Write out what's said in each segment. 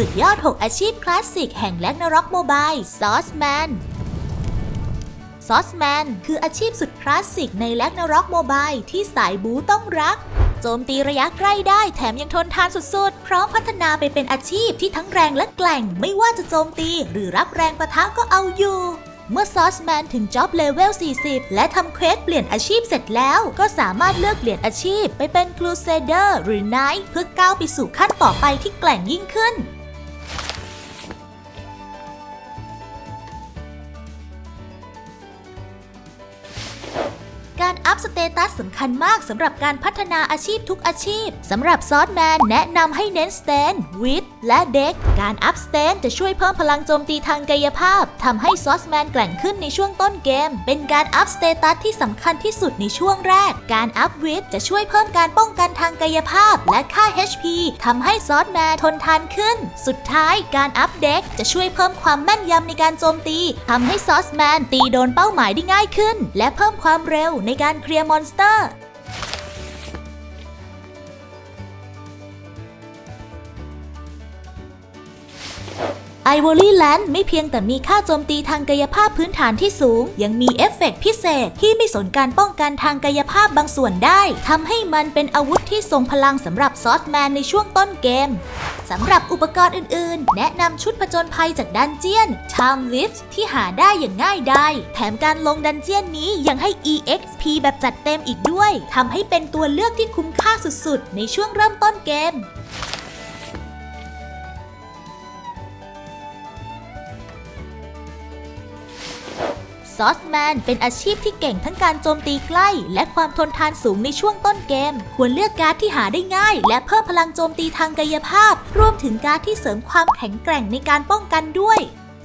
สุดยอด 6 อาชีพคลาสสิกแห่งแลกนร็อกโมบายซอสแมนซอสแมนคืออาชีพสุดคลาสสิกในแลกนร็อกโมบายที่สายบูต้องรัก โจมตีระยะใกล้ได้แถมยังทนทานสุดๆ พร้อมพัฒนาไปเป็นอาชีพที่ทั้งแรงและแกล่ง ไม่ว่าจะโจมตีหรือรับแรงประทะก็เอาอยู่เมื่อซอสแมนถึงจ็อบเลเวล 40 และทำเควสเปลี่ยนอาชีพเสร็จแล้ว ก็สามารถเลือกเปลี่ยนอาชีพไปเป็นครูเซเดอร์หรือไนท์เพื่อก้าวไปสู่ขั้นต่อไปที่แกล่งยิ่งขึ้น พสเตตัสสำคัญมากสำหรับการพัฒนาอาชีพทุกอาชีพสำหรับซอสแมนแนะนำให้เน้นสเตนวิดและเด็ก การอัพสเตนจะช่วยเพิ่มพลังโจมตีทางกายภาพทำให้ซอสแมนแกร่งขึ้นในช่วงต้นเกม เป็นการอัพสเตตัสที่สำคัญที่สุดในช่วงแรก การอัพวิดจะช่วยเพิ่มการป้องกันทางกายภาพ และค่า HP ทำให้ซอสแมนทนทานขึ้น สุดท้ายการอัพเด็กจะช่วยเพิ่มความแม่นยำในการโจมตีทำให้ซอสแมนตีโดนเป้าหมายได้ง่ายขึ้น และเพิ่มความเร็วในการเคลียร์มอนสเตอร์ ไอวอรี่แลนด์ไม่เพียงแต่มีค่าโจมตีทางกายภาพพื้นฐานที่สูง ยังมีเอฟเฟกต์พิเศษที่ไม่สนการป้องกันทางกายภาพบางส่วนได้ทำให้มันเป็นอาวุธที่ทรงพลังสำหรับซอสแมนในช่วงต้นเกมสำหรับอุปกรณ์อื่นๆ แนะนำชุดผจญภัยจากดันเจียนชามลิฟที่หาได้อย่างง่ายดาย แถมการลงดันเจียนนี้ยังให้ EXP แบบจัดเต็มอีกด้วย ทำให้เป็นตัวเลือกที่คุ้มค่าสุดๆ ในช่วงเริ่มต้นเกม ซอสแมนเป็นอาชีพที่เก่งทั้งการโจมตีใกล้ และความทนทานสูงในช่วงต้นเกม ควรเลือกการ์ดที่หาได้ง่าย และเพิ่มพลังโจมตีทางกายภาพ รวมถึงการ์ดที่เสริมความแข็งแกร่งในการป้องกันด้วย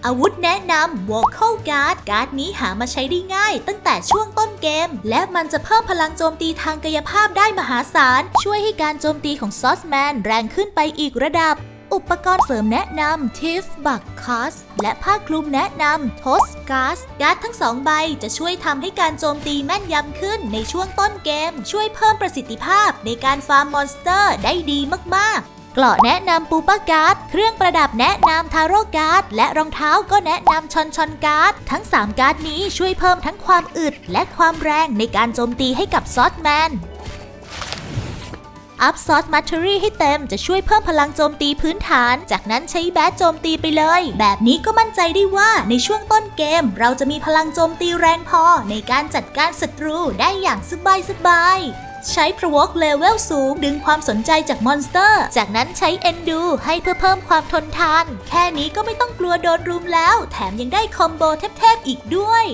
อาวุธแนะนำ Vocal Guard การ์ดนี้หามาใช้ได้ง่าย ตั้งแต่ช่วงต้นเกม และมันจะเพิ่มพลังโจมตีทางกายภาพได้มหาศาล ช่วยให้การโจมตีของซอสแมนแรงขึ้นไปอีกระดับ อุปกรณ์เสริมแนะนำ Tiff Buck c a s และผ้าคลุมแนะนำ Toast g a s การ์ดทั้งสองใบจะช่วยทำให้การโจมตีแม่นยำขึ้นในช่วงต้นเกม ช่วยเพิ่มประสิทธิภาพในการฟาร์มมอนสเตอร์ได้ดีมากๆเกราะแนะนำปูปาการ์ด เครื่องประดับแนะนำทาโร่การ์ด และรองเท้าก็แนะนำชอนชอนการ์ด ทั้ง 3 การ์ดนี้ช่วยเพิ่มทั้งความอึดและความแรงในการโจมตีให้กับซอสแมน อัพซอสมัตเอรี่ให้เต็มจะช่วยเพิ่มพลังโจมตีพื้นฐาน จากนั้นใช้แบทโจมตีไปเลย แบบนี้ก็มั่นใจได้ว่าในช่วงต้นเกม เราจะมีพลังโจมตีแรงพอในการจัดการศัตรูได้อย่างสบายสบายใช้ Provoke Level สูงดึงความสนใจจากมอนสเตอร์ จากนั้นใช้ Endu ให้เพื่อเพิ่มความทนทาน แค่นี้ก็ไม่ต้องกลัวโดนรุมแล้ว แถมยังได้คอมโบเทพๆอีกด้วย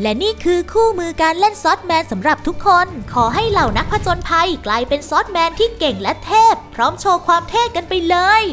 และนี่คือคู่มือการเล่นซอสแมนสำหรับทุกคน ขอให้เหล่านักผจญภัยกลายเป็นซอสแมนที่เก่งและเทพ พร้อมโชว์ความเท่กันไปเลย